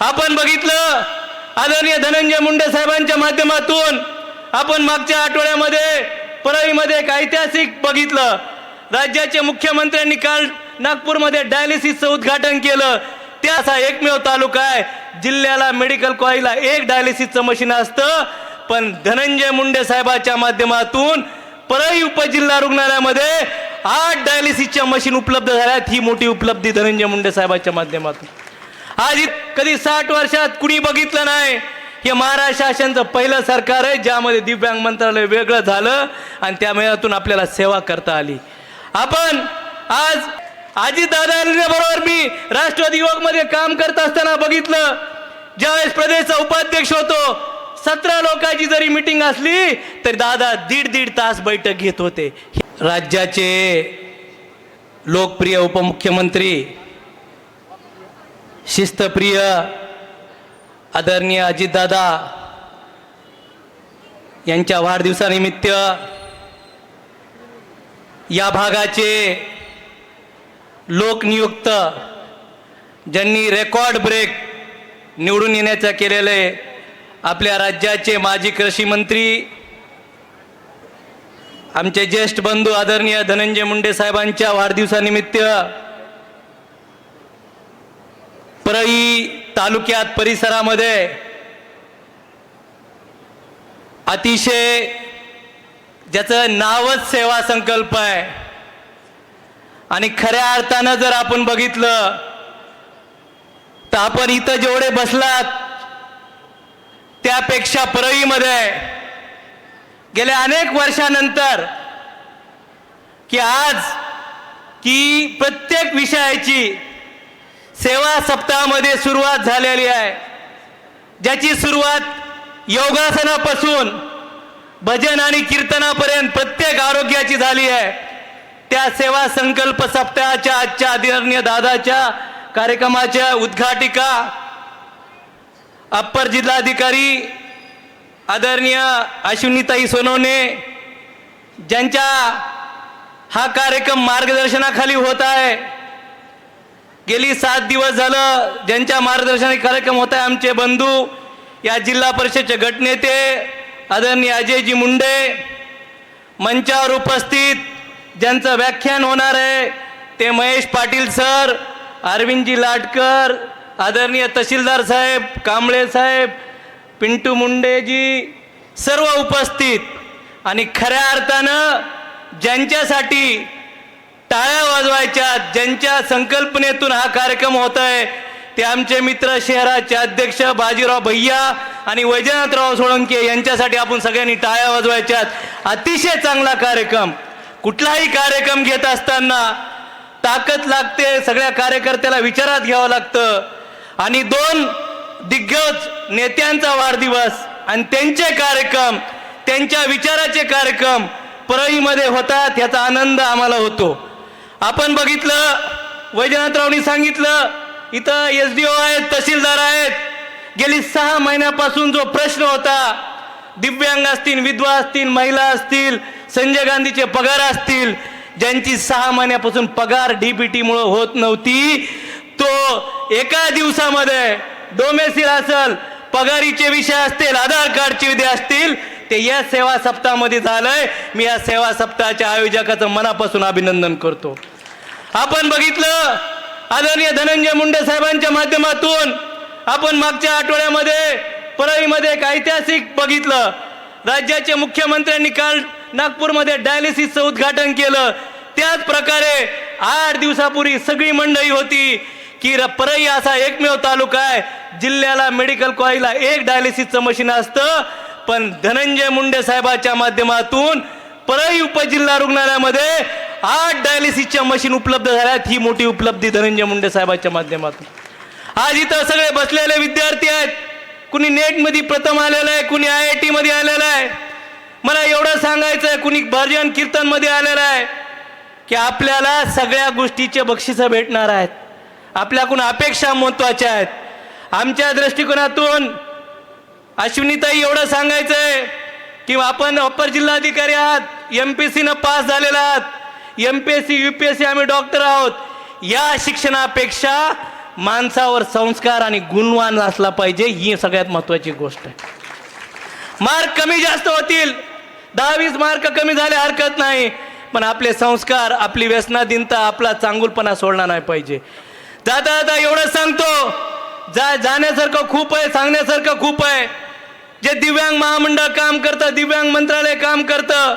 आपण बघितलं आदरणीय धनंजय मुंडे साहेबांच्या माध्यमातून आपण मागच्या आठवड्यामध्ये परळीमध्ये एक ऐतिहासिक बघितलं. राज्याचे मुख्यमंत्र्यांनी काल नागपूरमध्ये डायलिसिसचं उद्घाटन केलं. त्याचा एकमेव तालुका आहे. जिल्ह्याला मेडिकल कॉलेजला एक डायलिसिसचं मशीन असतं. पण धनंजय मुंडे साहेबाच्या माध्यमातून परळी उपजिल्हा रुग्णालयामध्ये आठ डायलिसिसच्या मशीन उपलब्ध झाल्यात. ही मोठी उपलब्धी धनंजय मुंडे साहेबाच्या माध्यमातून. आज कधी साठ वर्षात कुणी बघितलं नाही. हे महाराष्ट्र शासनचं पहिलं सरकार आहे ज्यामध्ये दिव्यांग मंत्रालय वेगळं झालं आणि त्या मेळातून आपल्याला सेवा करता आली. आपण आज आजी बरोबर मी राष्ट्रवादी युवकमध्ये काम करत असताना बघितलं ज्यावेळेस प्रदेशचा उपाध्यक्ष होतो सतरा लोकांची जरी मिटिंग असली तरी दादा दीड दीड तास बैठक घेत होते. राज्याचे लोकप्रिय उपमुख्यमंत्री शिस्तप्रिय आदरणीय अजितदादा यांच्या वाढदिवसानिमित्त या भागाचे लोकनियुक्त ज्यांनी रेकॉर्ड ब्रेक निवडून येण्याचं केलेले आपल्या राज्याचे माजी कृषी मंत्री आमचे ज्येष्ठ बंधू आदरणीय धनंजय मुंडे साहेबांच्या वाढदिवसानिमित्त परळी तालुक्यात परिसरामध्ये अतिशय ज्याचं नावच सेवा संकल्प आहे. आणि खऱ्या अर्थानं जर आपण बघितलं तर आपण इथं जेवढे बसलात त्यापेक्षा परळीमध्ये गेल्या अनेक वर्षानंतर की आज की प्रत्येक विषयाची सेवा सप्ताहामध्ये सुरुवात झालेली आहे. ज्याची सुरुवात योगासनापासून भजन आणि कीर्तनापर्यंत प्रत्येक आरोग्याची झाली आहे. त्या सेवा संकल्प सप्ताहाच्या आजच्या आदरणीय दादाच्या कार्यक्रमाच्या उद्घाटिका अप्पर जिल्हाधिकारी आदरणीय अश्विनीताई सोनवणे ज्यांच्या हा कार्यक्रम मार्गदर्शनाखाली होत आहे. गेली सात दिवस झालं ज्यांच्या मार्गदर्शन कार्यक्रम होत आहे आमचे बंधू या जिल्हा परिषदचे गटनेते आदरणीय अजयजी मुंडे मंचावर उपस्थित ज्यांचं व्याख्यान होणार आहे ते महेश पाटील सर अरविंदजी लाटकर आदरणीय तहसीलदार साहेब कांबळे साहेब पिंटू मुंडेजी सर्व उपस्थित. आणि खऱ्या अर्थानं ज्यांच्यासाठी टाळ्या वाजवायच्या ज्यांच्या संकल्पनेतून हा कार्यक्रम होत आहे ते आमचे मित्र शहराचे अध्यक्ष बाजीराव भैया आणि वैजनाथराव सोळंके यांच्यासाठी आपण सगळ्यांनी टाळ्या वाजवायच्यात. अतिशय चांगला कार्यक्रम. कुठलाही कार्यक्रम घेत असताना ताकद लागते सगळ्या कार्यकर्त्याला विचारात घ्यावं लागतं. आणि दोन दिग्गज नेत्यांचा वाढदिवस आणि त्यांचे कार्यक्रम त्यांच्या विचाराचे कार्यक्रम परळीमध्ये होतात याचा आनंद आम्हाला होतो. आपण बघितलं वैजनाथरावनी सांगितलं इथं एस डी ओ आहेत तहसीलदार आहेत. गेली सहा महिन्यापासून जो प्रश्न होता दिव्यांग असतील विधवा असतील महिला असतील संजय गांधीचे पगार असतील ज्यांची सहा महिन्यापासून पगार डीबीटीमुळं होत नव्हती तो एका दिवसामध्ये डोमेसिल असेल पगारीचे विषय असतील आधार कार्डचे विधी असतील ते या सेवा सप्ताहामध्ये झालंय. मी या सेवा सप्ताहाच्या आयोजकाचं मनापासून अभिनंदन करतो. आपण बघितलं आदरणीय धनंजय मुंडे साहेबांच्या माध्यमातून आपण मागच्या आठवड्यामध्ये परळीमध्ये एक ऐतिहासिक बघितलं. राज्याचे मुख्यमंत्र्यांनी काल नागपूरमध्ये डायलिसिसचं उद्घाटन केलं. त्याच प्रकारे आठ दिवसापूर्वी सगळी मंडळी होती की र- परळी असा एकमेव तालुका आहे. जिल्ह्याला मेडिकल कॉलेजला एक डायलिसिसचं मशीन असतं. पण धनंजय मुंडे साहेबाच्या माध्यमातून परळी उपजिल्हा रुग्णालयामध्ये आठ डायलिसिसच्या मशीन उपलब्ध झाल्यात. ही मोठी उपलब्धी धनंजय मुंडे साहेबाच्या माध्यमातून. आज इथं सगळे बसलेले विद्यार्थी आहेत. कुणी नेटमध्ये प्रथम आलेलं आहे कुणी आय आय टीमध्ये आलेलं आहे. मला एवढं सांगायचं आहे कुणी भजन कीर्तनमध्ये आलेलं आहे की आपल्याला सगळ्या गोष्टीचे बक्षिसं भेटणार आहेत. आपल्याकडून अपेक्षा महत्त्वाच्या आहेत. आमच्या दृष्टिकोनातून अश्विनीताई एवढं सांगायचं आहे की आपण अप्पर जिल्हाधिकारी आहात एम पी सीनं पास झालेला आहात. M P S C U P S C आम्ही डॉक्टर आहोत. या शिक्षणापेक्षा माणसावर संस्कार आणि गुणवान असला पाहिजे ही सगळ्यात महत्वाची गोष्ट आहे. मार्क कमी जास्त होतील. दहा वीस मार्क कमी झाले हरकत नाही. पण आपले संस्कार आपली व्यसनाधीनता आपला चांगुलपणा सोडला नाही पाहिजे. जाता जाता एवढं सांगतो. जा जाण्यासारखं खूप आहे सांगण्यासारखं खूप आहे. जे दिव्यांग महामंडळ काम करतं दिव्यांग मंत्रालय काम करतं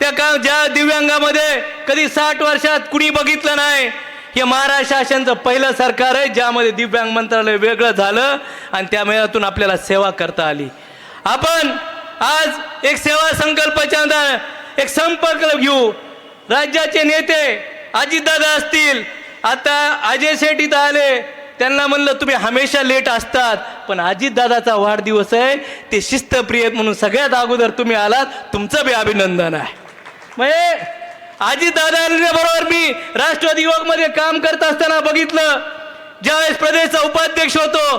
त्या का ज्या दिव्यांगामध्ये कधी साठ वर्षात कुणी बघितलं नाही हे महाराष्ट्र शासनचं पहिलं सरकार आहे ज्यामध्ये दिव्यांग मंत्रालय वेगळं झालं आणि त्या मेळातून आपल्याला सेवा करता आली. आपण आज एक सेवा संकल्पाच्या अंदर एक संपर्क घेऊ. राज्याचे नेते अजितदादा असतील आता अजय शेठ इथं आले. त्यांना म्हणलं तुम्ही हमेशा लेट असतात. पण अजितदादाचा वाढदिवस आहे ते शिस्तप्रिय आहेत म्हणून सगळ्यात अगोदर तुम्ही आलात. तुमचं बी अभिनंदन आहे. म्हणजे अजितदादांच्या बरोबर मी राष्ट्रवादी युवकमध्ये काम करत असताना बघितलं. ज्यावेळेस प्रदेशचा उपाध्यक्ष होतो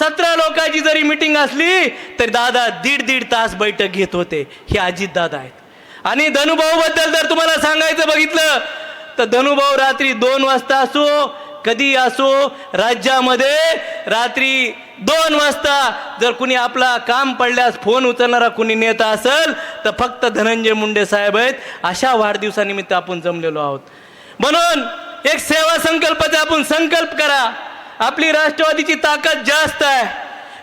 सतरा लोकांची जरी मिटिंग असली तरी दादा दीड दीड तास बैठक घेत होते. हे अजित दादा आहेत. आणि धनुभाऊ बद्दल जर तुम्हाला सांगायचं बघितलं तर धनुभाऊ रात्री दोन वाजता असो कधी असो राज्यामध्ये रात्री दोन वाजता जर कुणी आपला काम पडल्यास फोन उचलणारा कुणी नेता असेल तर फक्त धनंजय मुंडे साहेब आहेत. अशा वाढदिवसानिमित्त आपण जमलेलो आहोत. म्हणून एक सेवा संकल्पाचा आपण संकल्प करा. आपली राष्ट्रवादीची ताकद जास्त आहे.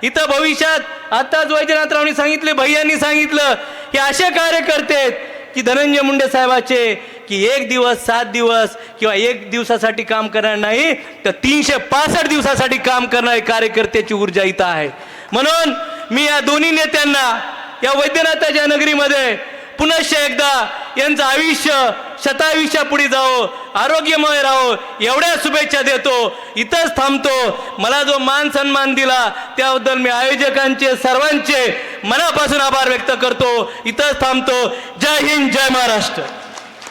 इथं भविष्यात आताच वैजनाथरावनी सांगितले भैयांनी सांगितलं की असे कार्यकर्ते आहेत की धनंजय मुंडे साहेबाचे की एक दिवस सात दिवस किंवा एक दिवसासाठी काम करणार नाही तर तीनशे पासष्ट दिवसासाठी काम करणारे कार्यकर्त्याची ऊर्जा इथं आहे. म्हणून मी या दोन्ही नेत्यांना या वैद्यनाथाच्या नगरीमध्ये पुनश्च एकदा यांचं आयुष्य शतायुष्या पुढे जावो आरोग्यमय राहो एवढ्या शुभेच्छा देतो. इथंच थांबतो. मला जो मान सन्मान दिला त्याबद्दल मी आयोजकांचे सर्वांचे मनापासून आभार व्यक्त करतो. इथंच थांबतो. जय हिंद जय महाराष्ट्र.